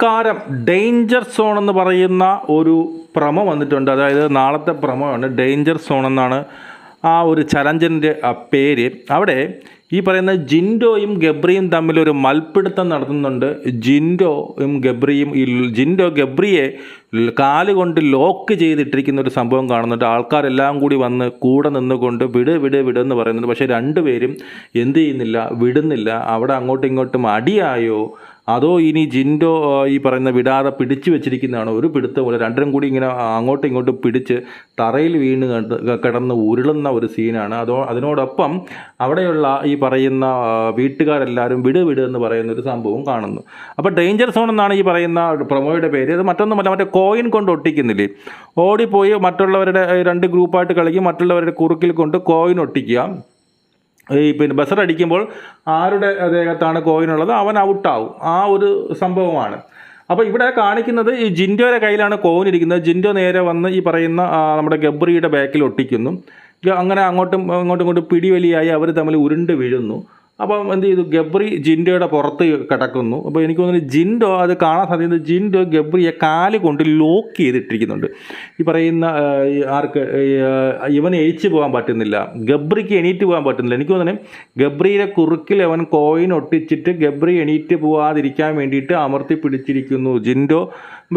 നമസ്കാരം. Danger zone എന്ന് പറയുന്ന ഒരു പ്രമോ വന്നിട്ടുണ്ട്. അതായത് നാളത്തെ പ്രമമാണ് ഡേഞ്ചർ സോൺ എന്നാണ് ആ ഒരു ചലഞ്ചിന്റെ പേര്. അവിടെ ഈ പറയുന്ന ജിൻഡോയും ഗബ്രിയും തമ്മിൽ ഒരു മൽപ്പിടുത്തം നടത്തുന്നുണ്ട്. ജിൻഡോയും ഗബ്രിയും ഈ ജിൻഡോ ഗബ്രിയെ കാലുകൊണ്ട് ലോക്ക് ചെയ്തിട്ടിരിക്കുന്ന ഒരു സംഭവം കാണുന്നുണ്ട്. ആൾക്കാരെല്ലാം കൂടി വന്ന് കൂടെ നിന്നുകൊണ്ട് വിട് വിട് വിടെന്ന് പറയുന്നുണ്ട്. പക്ഷേ രണ്ടുപേരും എന്ത് ചെയ്യുന്നില്ല വിടുന്നില്ല. അവിടെ അങ്ങോട്ടും ഇങ്ങോട്ടും അടിയായോ? അതോ ഇനി ജിൻഡോ ഈ പറയുന്ന വിടാതെ പിടിച്ചു വെച്ചിരിക്കുന്നതാണ്? ഒരു പിടുത്തം പോലെ രണ്ടരം കൂടി ഇങ്ങനെ അങ്ങോട്ടും ഇങ്ങോട്ടും പിടിച്ച് തറയിൽ വീണ് കിടന്ന് ഉരുളുന്ന ഒരു സീനാണ്. അതോ അതിനോടൊപ്പം അവിടെയുള്ള ഈ പറയുന്ന വീട്ടുകാരെല്ലാവരും വിട് വിട് എന്ന് പറയുന്ന ഒരു സംഭവം കാണുന്നു. അപ്പോൾ ഡേഞ്ചർ സോൺ എന്നാണ് ഈ പറയുന്ന പ്രൊമോയുടെ പേര്. അത് മറ്റൊന്നുമല്ല മറ്റേ കോയിൻ കൊണ്ട് ഒട്ടിക്കുന്നില്ലേ? ഓടിപ്പോയി മറ്റുള്ളവരുടെ രണ്ട് ഗ്രൂപ്പായിട്ട് കളിക്കും മറ്റുള്ളവരുടെ കുറുക്കിൽ കൊണ്ട് കോയിൻ ഒട്ടിക്കുക. ഈ പിന്നെ ബസർ അടിക്കുമ്പോൾ ആരുടെ ദേഹത്താണ് കോയിൻ ഉള്ളത്? അവൻ ഔട്ടാവും ആ ഒരു സംഭവമാണ്. അപ്പോൾ ഇവിടെ കാണിക്കുന്നത് ഈ ജിൻഡോയുടെ കയ്യിലാണ് കോയിൻ ഇരിക്കുന്നത്. ജിൻഡോ നേരെ വന്ന് ഈ പറയുന്ന നമ്മുടെ ഗബ്രിയുടെ ബാക്കിൽ ഒട്ടിക്കുന്നു. അങ്ങനെ അങ്ങോട്ടും അങ്ങോട്ടും ഇങ്ങോട്ടും പിടിവലിയായി അവർ തമ്മിൽ ഉരുണ്ട് വീഴുന്നു. അപ്പം എന്ത് ചെയ്തു? ഗബ്രി ജിൻഡോയുടെ പുറത്ത് കിടക്കുന്നു. അപ്പോൾ എനിക്ക് തോന്നുന്നു ജിൻഡോ അത് കാണാൻ സാധിക്കുന്നത് ജിൻഡോ ഗബ്രിയെ കാൽ കൊണ്ട് ലോക്ക് ചെയ്തിട്ടിരിക്കുന്നുണ്ട്. ഈ പറയുന്ന ആർക്ക് ഇവന് എഴിച്ചു പോകാൻ പറ്റുന്നില്ല. ഗബ്രിക്ക് എണീറ്റ് പോകാൻ പറ്റുന്നില്ല. എനിക്ക് തോന്നുന്നു ഗബ്രിയുടെ കുറുക്കിൽ അവൻ കോയിൻ ഒട്ടിച്ചിട്ട് ഗബ്രി എണീറ്റ് പോകാതിരിക്കാൻ വേണ്ടിയിട്ട് അമർത്തി പിടിച്ചിരിക്കുന്നു ജിൻഡോ.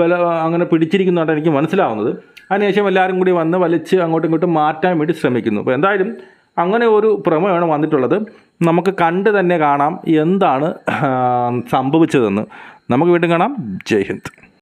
വില അങ്ങനെ പിടിച്ചിരിക്കുന്നതാണ് എനിക്ക് മനസ്സിലാവുന്നത്. അതിനുശേഷം എല്ലാവരും കൂടി വന്ന് വലിച്ച് അങ്ങോട്ടും ഇങ്ങോട്ടും മാറ്റാൻ വേണ്ടി ശ്രമിക്കുന്നു. അപ്പോൾ എന്തായാലും അങ്ങനെ ഒരു പ്രമേയമാണ് വന്നിട്ടുള്ളത്. നമുക്ക് കണ്ട് തന്നെ കാണാം എന്താണ് സംഭവിച്ചതെന്ന്. നമുക്ക് വീണ്ടും കാണാം. ജയ് ഹിന്ദ്.